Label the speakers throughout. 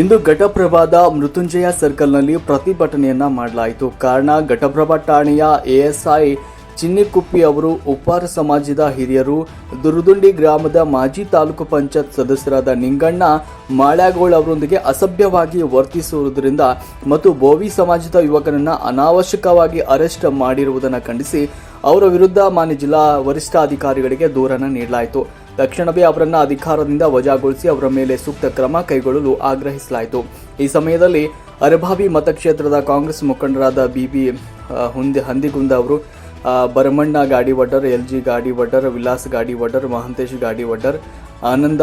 Speaker 1: ಇಂದು ಘಟಪ್ರಭಾದ ಮೃತ್ಯುಂಜಯ ಸರ್ಕಲ್ನಲ್ಲಿ ಪ್ರತಿಭಟನೆಯನ್ನ ಮಾಡಲಾಯಿತು. ಕಾರಣ, ಘಟಪ್ರಭಾ ಠಾಣೆಯ ಎಎಸ್ಐ ಚಿನ್ನಿಕುಪ್ಪಿ ಅವರು ಉಪ್ಪಾರ ಸಮಾಜದ ಹಿರಿಯರು, ದುರುದುಂಡಿ ಗ್ರಾಮದ ಮಾಜಿ ತಾಲೂಕು ಪಂಚಾಯತ್ ಸದಸ್ಯರಾದ ನಿಂಗಣ್ಣ ಮಾಳ್ಯಾಗೋಳ್ ಅವರೊಂದಿಗೆ ಅಸಭ್ಯವಾಗಿ ವರ್ತಿಸುವುದರಿಂದ ಮತ್ತು ಬೋವಿ ಸಮಾಜದ ಯುವಕನನ್ನು ಅನಾವಶ್ಯಕವಾಗಿ ಅರೆಸ್ಟ್ ಮಾಡಿರುವುದನ್ನು ಖಂಡಿಸಿ, ಅವರ ವಿರುದ್ಧ ಮಾನ್ಯ ಜಿಲ್ಲಾ ವರಿಷ್ಠಾಧಿಕಾರಿಗಳಿಗೆ ದೂರನ್ನು ನೀಡಲಾಯಿತು. ತಕ್ಷಣವೇ ಅವರನ್ನ ಅಧಿಕಾರದಿಂದ ವಜಾಗೊಳಿಸಿ ಅವರ ಮೇಲೆ ಸೂಕ್ತ ಕ್ರಮ ಕೈಗೊಳ್ಳಲು ಆಗ್ರಹಿಸಲಾಯಿತು. ಈ ಸಮಯದಲ್ಲಿ ಅರಭಾವಿ ಮತಕ್ಷೇತ್ರದ ಕಾಂಗ್ರೆಸ್ ಮುಖಂಡರಾದ ಬಿಬಿ ಹುಂದಿ, ಹಂದಿಗುಂದ ಅವರು ಬರಮಣ್ಣ ಗಾಡಿ ವಡ್ಡರ್ ಎಲ್ ಜಿ ಗಾಡಿ ವಡ್ಡರ್, ವಿಲಾಸ್ ಗಾಡಿ ವಡ್ಡರ್, ಮಹಂತೇಶ್ ಗಾಡಿ ವಡ್ಡರ್, ಆನಂದ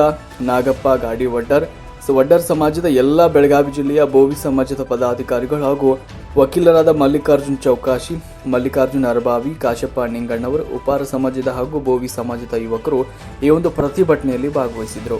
Speaker 1: ನಾಗಪ್ಪ ಗಾಡಿ ವಡ್ಡರ್. ಸೊ, ವಡ್ಡರ್ ಸಮಾಜದ ಎಲ್ಲ ಬೆಳಗಾವಿ ಜಿಲ್ಲೆಯ ಬೋವಿ ಸಮಾಜದ ಪದಾಧಿಕಾರಿಗಳು ಹಾಗೂ ವಕೀಲರಾದ ಮಲ್ಲಿಕಾರ್ಜುನ್ ಚೌಕಾಶಿ, ಮಲ್ಲಿಕಾರ್ಜುನ್ ಅರಬಾವಿ ಕಾಶಪ್ಪ ನಿಂಗಣ್ಣವರು, ಉಪಾರ ಸಮಾಜದ ಹಾಗೂ ಬೋವಿ ಸಮಾಜದ ಯುವಕರು ಈ ಒಂದು ಪ್ರತಿಭಟನೆಯಲ್ಲಿ ಭಾಗವಹಿಸಿದರು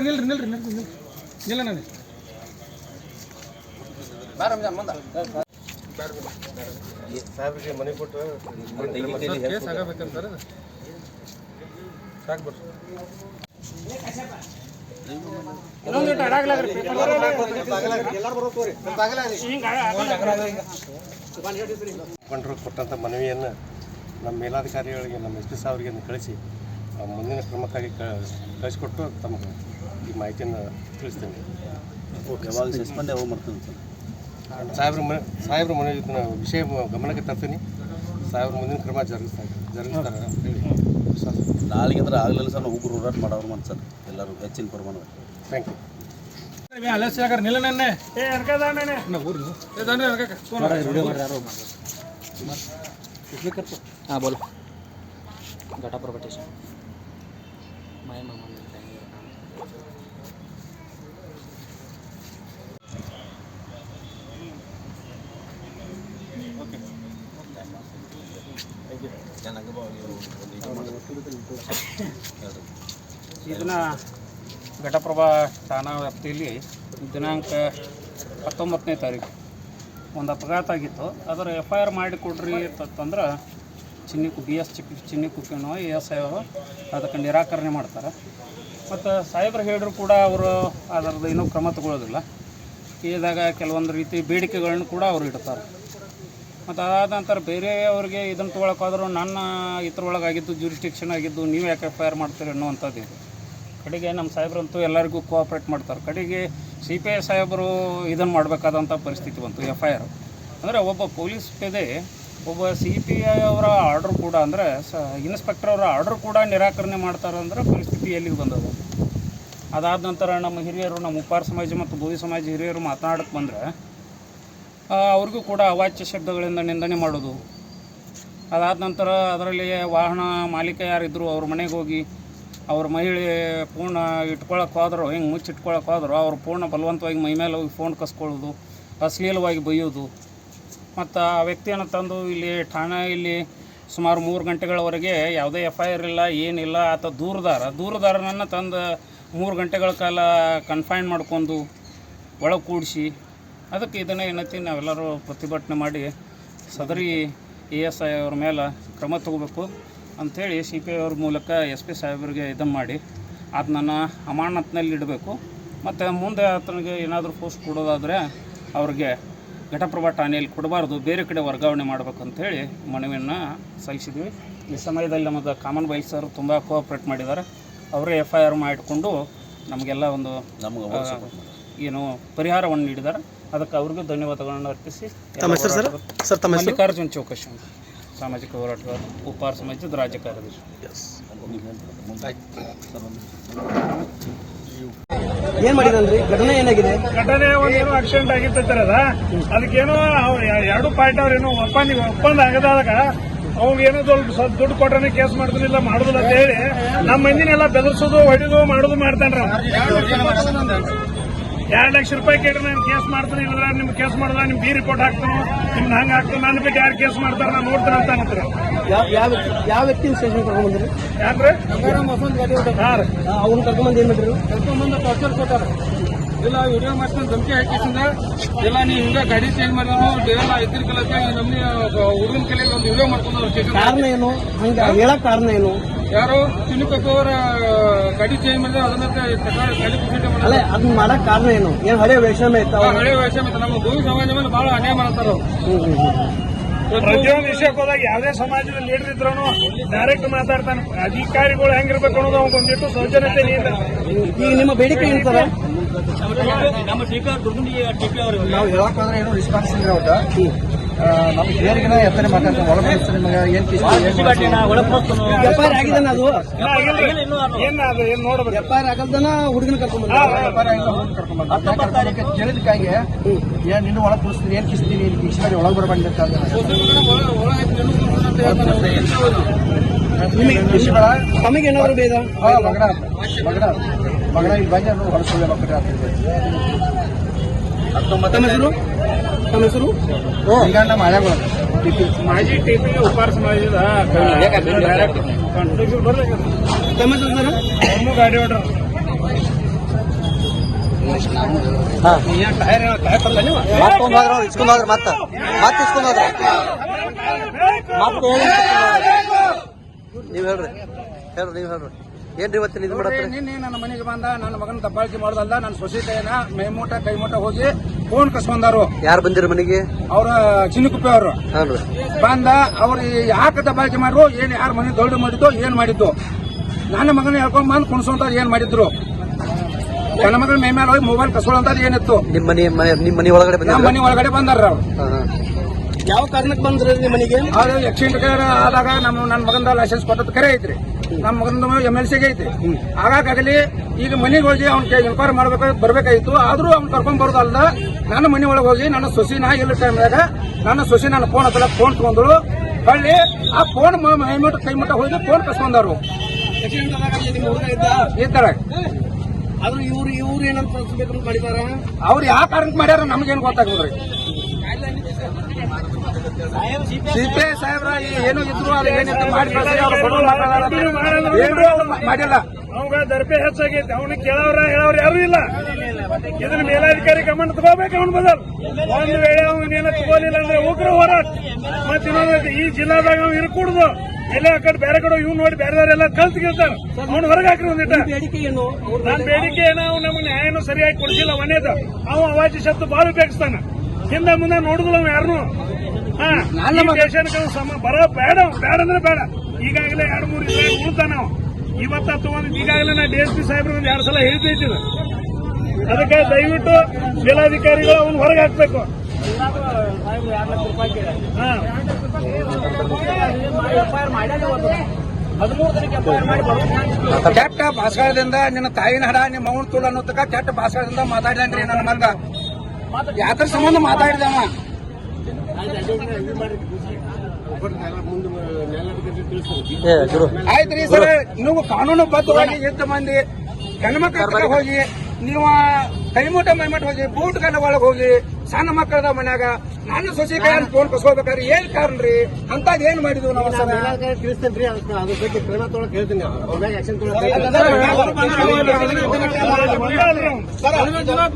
Speaker 2: ನಿಲ್ರಿ ನಿಲ್ರಿ ನಿಲ್ರಿ ನಿಲ್ರಿ. ನಿಲ್ಲ ನಾನು.
Speaker 3: ಸಾಹೇಬ್ರಿಗೆ ಮನೆ ಕೊಟ್ಟು
Speaker 2: ಕೇಸ್ ಆಗಬೇಕಂತ ಸರ್ ಸಾಕು ಬರ್ರಿ
Speaker 3: ಮುಖಂಡರು ಕೊಟ್ಟಂಥ ಮನವಿಯನ್ನು ನಮ್ಮ ಮೇಲಾಧಿಕಾರಿಗಳಿಗೆ ನಮ್ಮ ಎಸ್ ಪಿ ಸಾಹೇಬ್ರಿಗೆ ಕಳಿಸಿ ಆ ಮುಂದಿನ ಕ್ರಮಕ್ಕಾಗಿ ಕಳಿಸಿಕೊಟ್ಟು ತಮ್ಮ ತಮಗೆ ಈ ಮಾಹಿತಿಯನ್ನು ತಿಳಿಸ್ತೀನಿ.
Speaker 4: ಓಕೆ ಮಾಡ್ತೀನಿ ಸರ್.
Speaker 3: ಸಾಹೇಬ್ರ ಮನೆ ಸಾಹೇಬ್ರ ಮನೆ ಇದನ್ನ ವಿಷಯ ಗಮನಕ್ಕೆ ತರ್ತೀನಿ. ಸಾಹೇಬ್ರ ಮುಂದಿನ ಕ್ರಮ ಜರುಗಿಸ್ತಾ ಜರುಗಿಸ್ತಾರೆ.
Speaker 4: ನಾಳೆಗೆ ಅಂದ್ರೆ ಆಗಲಿಲ್ಲ ಸರ್. ಉಗ್ರ ಹೋರಾಟ ಮಾಡೋರು ಮನ್ ಸರ್. ಎಲ್ಲರೂ ಹೆಚ್ಚಿನ ಪ್ರಮಾಣ
Speaker 3: ಥ್ಯಾಂಕ್ ಯು
Speaker 2: ಅಲಸ್ಯಾಗರ್ ನಿಲ್ಲ ನನ್ನೆ. ಏ
Speaker 5: ಹಾಂ ಬೋಲ. ಘಟಪ್ರಭಟೇಶ್ ಮಾಯ मामा ಇದನ್ನ ಘಟಪ್ರಭಾ ಠಾಣಾ ವ್ಯಾಪ್ತಿಯಲ್ಲಿ ದಿನಾಂಕ ಹತ್ತೊಂಬತ್ತನೇ ತಾರೀಕು. ಒಂದು ಅಪಘಾತ ಆಗಿತ್ತು. ಅದರ ಎಫ್ ಐ ಆರ್ ಮಾಡಿ ಕೊಡ್ರಿ ಅಂತಂದ್ರೆ ಚಿನ್ನಿ ಕು ಬಿ ಎಸ್ ಚಿಕ್ಕ ಚಿನ್ನಿ ಕುಕ್ಕಿನೋ, ಎ ಎಸ್ ಐ ಅವರು ಅದಕ್ಕೆ ನಿರಾಕರಣೆ ಮಾಡ್ತಾರೆ. ಮತ್ತು ಸಾಹೇಬ್ರು ಹೇಳಿದ್ರು ಕೂಡ ಅವರು ಅದರದ್ದು ಇನ್ನೂ ಕ್ರಮ ತಗೊಳ್ಳೋದಿಲ್ಲ. ಇದಾಗ ಕೆಲವೊಂದು ರೀತಿ ಬೇಡಿಕೆಗಳನ್ನು ಕೂಡ ಅವರು ಇಡ್ತಾರೆ. ಮತ್ತು ಅದಾದ ನಂತರ ಬೇರೆಯವ್ರಿಗೆ ಇದನ್ನು ತೊಗೊಳಕ್ಕಾದ್ರೂ ನನ್ನ ಇದ್ರೊಳಗೆ ಆಗಿದ್ದು ಜೂರಿಸ್ಟಿಕ್ಷನ್ ಆಗಿದ್ದು ನೀವು ಯಾಕೆ ಎಫ್ ಐ ಆರ್ ಮಾಡ್ತೀರಿ ಅನ್ನುವಂಥದ್ದು. ಇದು ಕಡೆಗೆ ನಮ್ಮ ಸಾಹೇಬ್ರಂತೂ ಎಲ್ಲರಿಗೂ ಕೋಆಪ್ರೇಟ್ ಮಾಡ್ತಾರೆ. ಕಡೆಗೆ ಸಿ ಪಿ ಐ ಸಾಹೇಬರು ಇದನ್ನು ಮಾಡಬೇಕಾದಂಥ ಪರಿಸ್ಥಿತಿ ಬಂತು ಎಫ್ ಐ ಆರ್ ಅಂದರೆ ಒಬ್ಬ ಪೊಲೀಸ್ ಪೇದೆ, ಒಬ್ಬ ಸಿ ಪಿ ಐ ಅವರ ಆರ್ಡರ್ ಕೂಡ ಅಂದರೆ ಸ ಇನ್ಸ್ಪೆಕ್ಟರ್ ಅವರ ಆರ್ಡರ್ ಕೂಡ ನಿರಾಕರಣೆ ಮಾಡ್ತಾರೆ ಅಂದ್ರೆ ಪರಿಸ್ಥಿತಿ ಎಲ್ಲಿಗೆ ಬಂದದ? ಅದಾದ ನಂತರ ನಮ್ಮ ಹಿರಿಯರು, ನಮ್ಮ ಉಪ್ಪಾರ ಸಮಾಜ ಮತ್ತು ಬೋಧಿ ಸಮಾಜ ಹಿರಿಯರು ಮಾತನಾಡಕ್ಕೆ ಬಂದರೆ ಅವ್ರಿಗೂ ಕೂಡ ಅವಾಚ್ಯ ಶಬ್ದಗಳಿಂದ ನಿಂದನೆ ಮಾಡೋದು. ಅದಾದ ನಂತರ ಅದರಲ್ಲಿ ವಾಹನ ಮಾಲೀಕ ಯಾರಿದ್ದರು ಅವ್ರ ಮನೆಗೆ ಹೋಗಿ ಅವ್ರ ಮಹಿಳೆ ಪೂರ್ಣ ಇಟ್ಕೊಳಕ್ಕೆ ಹೋದ್ರು, ಹಿಂಗೆ ಮುಚ್ಚಿಟ್ಕೊಳಕ್ಕೆ ಹೋದ್ರು, ಅವ್ರು ಪೂರ್ಣ ಬಲವಂತವಾಗಿ ಮೈ ಮೇಲೆ ಹೋಗಿ ಫೋನ್ ಕಸ್ಕೊಳ್ಳೋದು, ಅಶ್ಲೀಲವಾಗಿ ಬೈಯೋದು. ಮತ್ತು ಆ ವ್ಯಕ್ತಿಯನ್ನು ತಂದು ಇಲ್ಲಿ ಠಾಣೆ ಇಲ್ಲಿ ಸುಮಾರು ಮೂರು ಗಂಟೆಗಳವರೆಗೆ ಯಾವುದೇ ಎಫ್ ಐ ಆರ್ ಇಲ್ಲ, ಏನಿಲ್ಲ, ಆತ ದೂರದಾರ. ದೂರದಾರನನ್ನು ತಂದು ಮೂರು ಗಂಟೆಗಳ ಕಾಲ ಕನ್ಫೈನ್ ಮಾಡ್ಕೊಂಡು ಒಳಗೆ ಕೂಡಿಸಿ ಅದಕ್ಕೆ ಇದನ್ನು ಏನೈತಿ ನಾವೆಲ್ಲರೂ ಪ್ರತಿಭಟನೆ ಮಾಡಿ ಸದರಿ ಇ ಎಸ್ ಐ ಅವ್ರ ಮೇಲೆ ಕ್ರಮ ತಗೋಬೇಕು ಅಂಥೇಳಿ ಸಿ ಪಿ ಐ ಅವ್ರ ಮೂಲಕ ಎಸ್ ಪಿ ಸಾಹೇಬ್ರಿಗೆ ಇದನ್ನು ಮಾಡಿ ಅದನ್ನ ಅಮಾನತ್ನಲ್ಲಿ ಇಡಬೇಕು. ಮತ್ತು ಮುಂದೆ ಆತನಿಗೆ ಏನಾದರೂ ಪೋಸ್ಟ್ ಕೊಡೋದಾದರೆ ಅವ್ರಿಗೆ ಘಟಪ್ರಭಾ ಠಾಣೆಯಲ್ಲಿ ಕೊಡಬಾರ್ದು ಬೇರೆ ಕಡೆ ವರ್ಗಾವಣೆ ಮಾಡಬೇಕು ಅಂಥೇಳಿ ಮನವಿಯನ್ನು ಸಲ್ಲಿಸಿದ್ವಿ ಈ ಸಮಯದಲ್ಲಿ ನಮ್ಮದು ಕಾಮನ್ ಬೈಲ್ ಸರ್ ತುಂಬ ಕೋಆಪ್ರೇಟ್ ಮಾಡಿದ್ದಾರೆ. ಅವರೇ ಎಫ್ ಐ ಆರ್ ಮಾಡಿಕೊಂಡು ನಮಗೆಲ್ಲ ಒಂದು
Speaker 4: ನಮಗೆ
Speaker 5: ಏನು ಪರಿಹಾರವನ್ನು ನೀಡಿದ್ದಾರೆ. ಅದಕ್ಕೆ ಅವ್ರಿಗೂ ಧನ್ಯವಾದಗಳನ್ನು ಅರ್ಪಿಸಿ ಸರ್? ಹೋರಾಟಗಾರರು- ಮಲ್ಲಿಕಾರ್ಜುನ್ ಚೌಕಶಿ ಅಂತ. ಸಾಮಾಜಿಕ ಹೋರಾಟಗಾರ ಉಪಾರ ಸಮಾಜದ ರಾಜ್ಯ ಕಾರ್ಯದರ್ಶಿ.
Speaker 6: ಏನ್ ಮಾಡಿದನ್ರಿ ಘಟನೆ ಏನಾಗಿದೆ?
Speaker 2: ಘಟನೆ ಒಂದೇನೋ ಆಕ್ಸಿಡೆಂಟ್ ಆಗಿರ್ತೈತಾರೆ ಅದ. ಅದಕ್ಕೇನೋ ಅವ್ರು ಎರಡು ಪಾರ್ಟಿ ಅವ್ರೇನೋ ಒಪ್ಪಂದ ಒಪ್ಪಂದ ಆಗದಾಗ ಅವ್ಗೆ ಏನೋ ಸ್ವಲ್ಪ ಸ್ವಲ್ಪ ದುಡ್ಡು ಕೊಟ್ಟರೆ ಕೇಸ್ ಮಾಡ್ತಾನಿಲ್ಲ ಮಾಡುದಿಲ್ಲ ಅಂತ ಹೇಳಿ ನಮ್ಮ ಮಂದಿನೆಲ್ಲ ಬೆದರ್ಸೋದು ಹೊಡೆದು ಮಾಡೋದು ಮಾಡ್ತಾನ್ರ ಎರಡು ಲಕ್ಷ ರೂಪಾಯಿ ಕೇಳಿ ನಾನು ಕೇಸ್ ಮಾಡ್ತೀನಿ ಇಲ್ಲದ್ರೆ ನಿಮ್ಗೆ ಕೇಸ್ ಮಾಡಿದ್ರೆ ನಿಮ್ಗೆ ಬಿ ರಿಪೋರ್ಟ್ ಹಾಕ್ತೀನಿ ನಿಮ್ಗೆ ಹಂಗೆ ಹಾಕ್ತೀನಿ ನನ್ನ ಬಿಟ್ಟು ಯಾರು ಕೇಸ್ ಮಾಡ್ತಾರೆ ನಾನು ನೋಡ್ತಾರೆ ಅಂತ ಅನ್ನತ್ರಿ
Speaker 6: ಯಾವ ಯಾವ ವ್ಯಕ್ತಿ ಯಾವ ವ್ಯಕ್ತಿನ ಸ್ಟೇಷನ್ ಕರ್ಕೊಂಡ್ಬಂದ್ರಿ
Speaker 2: ಯಾಕ್ರೆ?
Speaker 6: ಅವ್ನ ಕರ್ಕೊಂಡ್ ಬಂದ್ ಏನ್ ಮಾಡಿದ್ರು
Speaker 2: ಕರ್ಕೊಂಡ್ಬಂದು ಟಾರ್ಚರ್ ಕೊಟ್ಟಾರ. ಇಲ್ಲ ವಿಡಿಯೋ ಮಾಡ್ತೀನಿ ಧಮಕಿ ಹಾಕಿಸಿಂದ ಇಲ್ಲ ನೀವು ಹಿಂಗ ಗಾಡಿ ಚೇಂಜ್ ಮಾಡಿದ್ರು ಎಲ್ಲ ಇದ್ರ ಕಲಕ್ಕೆ ನಮ್ಮ ಹುಡುಗನ ಕಲೆಯಲ್ಲಿ ಒಂದು ವಿಡಿಯೋ ಸ್ಟೇಷನ್
Speaker 6: ಕಾರಣ ಏನು? ಹಂಗ ಹೇಳಕ್ ಕಾರಣ ಏನು?
Speaker 2: ಯಾರು ಚಿನ್ನಕಪ್ಪ ಗಡಿ ಚೇಂಜ್ ಮಾಡಿದ್ರೆ ಅದನ್ನ
Speaker 6: ಅಲ್ಲ ಅದನ್ನ ಮಾಡಕ್ ಕಾರಣ ಏನು? ಏನ್ ಹಳೆ ವೈಷಮ್ಯ ಇತ್ತು
Speaker 2: ಹಳೆ ವೈಷಮ್ಯ ಇತ್ತು. ನಮ್ಮ ಭೂಮಿ ಸಮಾಜ ಮೇಲೆ ಬಹಳ ಅನ್ಯಾಯ ಮಾಡ್ತಾರ ಪ್ರತಿಯೊಂದು ವಿಷಯಕ್ಕೆ ಹೋದಾಗ ಯಾವುದೇ ಸಮಾಜದ ಲೀಡರ್ ಇದ್ರು ಡೈರೆಕ್ಟ್ ಮಾತಾಡ್ತಾನೆ. ಅಧಿಕಾರಿಗಳು ಹೆಂಗಿರ್ಬೇಕು ಅನ್ನೋದು ಅವ್ನಿಗೆ ಒಂದಿಟ್ಟು ಸೌಜನ್ಯತೆ ನೀಡಿದ
Speaker 6: ಈಗ ನಿಮ್ಮ ಬೇಡಿಕೆ ಏನು ಸರ್?
Speaker 5: ನಮ್ಮ ಟೀಕರ್ ದುರ್ಗುಂಡಿ ಟಿಪಿ ಅವರು
Speaker 7: ನಾವು ಹೇಳಕ್ ಹೋದ್ರೆ ಏನು ರಿಸ್ಪಾನ್ಸ್ ಇಲ್ಲ ಅವತ್ತ ನಮ್ಮ ಹಿರಿಯರಿಗಿನ ಎತ್ತನೆ ಮಾತಾಡ್ತಾರೆ. ಒಳಗೆ ನಿಮಗೆ ಏನು
Speaker 6: ಐ ಆಗಿದಾನ ಅದು.
Speaker 2: ಏನ್ ಅದು ಏನ್ ನೋಡ್ಬೇಕು?
Speaker 6: ಎಫ್ ಐ ಆಗಲ್ದನ ಹುಡುಗನ ಕರ್ಕೊಂಡ್ ಬಂದ
Speaker 7: ಕೇಳಿದಕ್ಕಾಗಿ ಏನ್ ನಿನ್ನ ಒಳಗೆ ಕೂರಿಸ್ತೀನಿ ಏನು ಕಿಸ್ತೀನಿ ಒಳಗೆ ಬರಬಂಡಿ ಅಂತ
Speaker 6: ತಮಗೆ ಏನಾದ್ರು ಬೇದ
Speaker 7: ಮಗನ ಮಗನ ಮಗನ ಇಲ್ಲಿ ಬಂದು ಮಕ್ಕಳು
Speaker 6: ಹೆಸರು? ತಮ್ಮ ಹೆಸರು?
Speaker 7: ಮಾಳ್ಯಾಗೋಳ
Speaker 2: ಮಾಜಿ ಟಿಪಿ ಉಪಾರ ಸಮಾಜದ ಡೈರೆಕ್ಟ್ ಕಾಂಟ್ರಿಬ್ಯೂಟ್ ಬರ್ಲಿಕ್ಕೆ
Speaker 6: ತಮ್ಮ ಹೆಸರು ಸರ್
Speaker 2: ಒಮ್ಮು ಗಾಡಿ
Speaker 7: ಮತ್ತ. ಮತ್ತೆ ಇಸ್ಕೊಂಡಾದ್ರ ನೀವ್ ಹೇಳ್ರಿ. ಹೇಳ್ರಿ ನೀವ್ ಹೇಳ್ರಿ. ಏನ್ರಿ ಇವತ್ತಿನ ಇದು ಮಾಡತ್ರಿ?
Speaker 8: ನಿನ್ನೆ ನನ್ನ ಮನೆಗೆ ಬಂದ ನನ್ನ ಮಗನ ದಬ್ಬಾಳಿಕೆ ಮಾಡೋದಲ್ಲ ನನ್ನ ಸೊಸೆ ಮೇಮೂಟ ಮೈಮೂಟ ಕೈಮೂಟ ಹೋಗಿ ಫೋನ್ ಕಸ್ಕೊಂಡಾರು.
Speaker 7: ಯಾರು ಬಂದಿರ ಮನೆಗೆ?
Speaker 8: ಅವ್ರ ಚಿನ್ನಕುಪ್ಪೆ ಅವರು. ಬಂದ ಅವ್ರು ಯಾಕೆ ಬಾಕಿ ಮಾಡ್ರು ಏನ್ ಯಾರ ಮನೆ ದೊಡ್ಡ ಮಾಡಿದ್ದು ಏನ್ ಮಾಡಿದ್ದು. ನನ್ನ ಮಗನ ಹೇಳ್ಕೊಂಡ್ ಬಂದು ಕುಣಸೋಂತ ಏನ್ ಮಾಡಿದ್ರು. ನನ್ನ ಮಗನ ಮೈ ಮೇಲೆ ಹೋಗಿ ಮೊಬೈಲ್ ಕಸ್ಕೊಳ್ಳೋಂತ ಏನಿತ್ತು?
Speaker 7: ನಿಮ್ ಮನೆ ನಿಮ್ ಮನೆ ಒಳಗಡೆ
Speaker 8: ನಮ್ಮ
Speaker 7: ಬಂದಿರಿ
Speaker 8: ಮನೆ ಒಳಗಡೆ ಬಂದಾರ ಅವ್ರು.
Speaker 6: ಯಾವ ಕಾರಣಕ್ಕೆ ಬಂದ್ರಿ ನಿಮ್ಮ ಮನೆಗೆ
Speaker 8: ಆಕ್ಸಿಡೆಂಟ್ ಆದಾಗ ನಮ್ಮ ನನ್ನ ಮಗನ ಲೈಸೆನ್ಸ್ ಕೊಟ್ಟದ್ದು ಕರೆ ಐತ್ರಿ. ನಮ್ಮ ಮಗನ ಎಂ ಎಲ್ ಸಿಗೆ ಐತಿ. ಆಗಾಗಲಿ ಈಗ ಮನೆಗೆ ಹೋಗಿ ಅವ್ನ ಎನ್ಕ್ವೈರಿ ಮಾಡ್ಬೇಕು ಬರ್ಬೇಕಾಗಿತ್ತು ಆದ್ರೂ ಅವ್ನ ಕರ್ಕೊಂಡ್ ಬರೋದಲ್ಲ ನನ್ನ ಮನೆ ಒಳಗೆ ಹೋಗಿ ನನ್ನ ಸೊಸಿನ ಇಲ್ಲ ಟೈಮ್ದಾಗ ನನ್ನ ಸೊಸಿ ನನ್ನ ಫೋನ್ ಹತ್ತಲ ಫೋನ್ ತಗೊಂಡ್ರು ಹಳ್ಳಿ ಆ ಫೋನ್ ಮೈಮುಟ್ಟ ಕೈ ಮುಟ್ಟ ಹೋಗಿ ಫೋನ್
Speaker 6: ಇದ್ದ
Speaker 8: ಇದ್ದಾರ
Speaker 6: ಆದ್ರೂ ಇವ್ರು ಇವ್ರು ಏನಂತ ಮಾಡಿದಾರ?
Speaker 8: ಅವ್ರು ಯಾವ ಕಾರಣಕ್ಕೆ ಮಾಡ್ಯಾರ ನಮ್ಗೇನು ಗೊತ್ತಾಗ್ಬೋದ್ರಿ ಸಿಪಿ ಸಾಹೇಬ್ರ ಏನು ಇದ್ರು ಅದು ಏನಿತ್ತು ಮಾಡಿ ಮಾಡಿಲ್ಲ.
Speaker 2: ಅವಾಗ ದರ್ಪೆ ಹೆಚ್ಚಾಗೈತಿ. ಅವನು ಕೇಳೋರ ಹೇಳವ್ರ ಯಾರು ಇಲ್ಲ. ಇದನ್ನ ಮೇಲಾಧಿಕಾರಿ ಗಮನ ತಗೋಬೇಕು ಅವನು ಬದಲ್. ಒಂದು ವೇಳೆ ಅವನೇನ ತಗೋಲಿಲ್ಲ ಅಂದ್ರೆ ಉಗ್ರ ಹೋರಾಟ. ಮತ್ತೆ ಇನ್ನೊಂದು ಈ ಜಿಲ್ಲಾದಾಗ ಅವ್ನು ಇರ್ಕೂಡ್ದು ಎಲ್ಲ ಆ ಕಡೆ ಬೇರೆ ಕಡೆ ಇವ್ ನೋಡಿ ಬೇರೆದವರೆಲ್ಲ ಕಲ್ತ್ ಗೆಲ್ತಾರ. ಅವ್ನು ಹೊರಗೆ ಹಾಕ್ರಿ ಒಂದಿಟ್ಟ ನನ್ನ ಬೇಡಿಕೆ ಏನೋ ಅವ್ನು ನಮ್ಗೆ ನ್ಯಾಯನೂ ಸರಿಯಾಗಿ ಕೊಡಿಸಿಲ್ಲ ಮನೇದು. ಅವ ಅವಾಜಿ ಶಬ್ದ ಬಾಳ ಉಪಯೋಗಿಸ್ತಾನ. ಹಿಂದೆ ಮುಂದೆ ನೋಡುದಿಲ್ಲ ಅವ್ನು ಯಾರನು. ಸಮ ಬರೋ ಬೇಡ ಬೇಡ ಅಂದ್ರೆ ಬೇಡ. ಈಗಾಗಲೇ ಎರಡು ಮೂರು ದಿನ ಉಳ್ತಾನ ನಾವು. ಇವತ್ತ ತಗೊಂಡ್ ಈಗಾಗಲೇ ನಾ ಡಿ ಎಸ್ ಪಿ ಸಾಹೇಬ್ರ ಒಂದ್ ಎರಡು ಸಲ ಹೇಳ್ತೈತಿ ಅದಕ್ಕೆ ದಯವಿಟ್ಟು ಜಿಲ್ಲಾಧಿಕಾರಿಗಳು ಅವನು ಹೊರಗೆ ಹಾಕ್ಬೇಕು.
Speaker 8: ಕೆಟ್ಟ ಭಾಷಣದಿಂದ ನಿನ್ನ ತಾಯಿನ ಹಡ ನಿಮ್ಮ ಮೌನ್ ತುಳ ಅನ್ನೋದಕ್ಕ ಕೆಟ್ಟ ಭಾಷಣದಿಂದ ಮಾತಾಡಿದ್ರಿ ನನ್ನ ಮಗ ಯಾತ್ರ ಸಂಬಂಧ ಮಾತಾಡಿದವ ಆಯ್ತ್ರಿ ಸರ್ ನೀವು ಕಾನೂನು ಬದ್ಧವಾಗಿ ಎಷ್ಟು ಮಂದಿ ಹೆಣ್ಮಕ್ಳ ಹೋಗಿ ನೀವು ಕೈಮೂಟ ಮೈಮಟ್ ಹೋಗಿ ಬೂಟ್ ಗಂಡ ಒಳಗೆ ಹೋಗಿ ಸಣ್ಣ ಮಕ್ಕಳದ ಮನ್ಯಾಗ ನಾನು ಸೊಸಿ ಕೈ ಫೋನ್ ಕಸ್ಕೋಬೇಕಾದ್ರೆ ಏನ್ ಕಾರಣ ರೀ ಅಂತದ್ ಏನ್ ಮಾಡಿದ್ವಿ ನಾವು ಸರ್
Speaker 6: ತಿಳಿಸ್ತೇನ್ರಿ ಅದ್ರ ಬಗ್ಗೆ ಕ್ರಮ ತೊಗೊಳಕ್ ಹೇಳ್ತೀನಿ ಅವ್ರ ಮ್ಯಾಗ ಆಕ್ಷನ್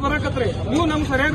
Speaker 2: ಬರಕತ್ರಿ ನೀವು ನಮ್ಗೆ ಸರಿಯಾಗಿ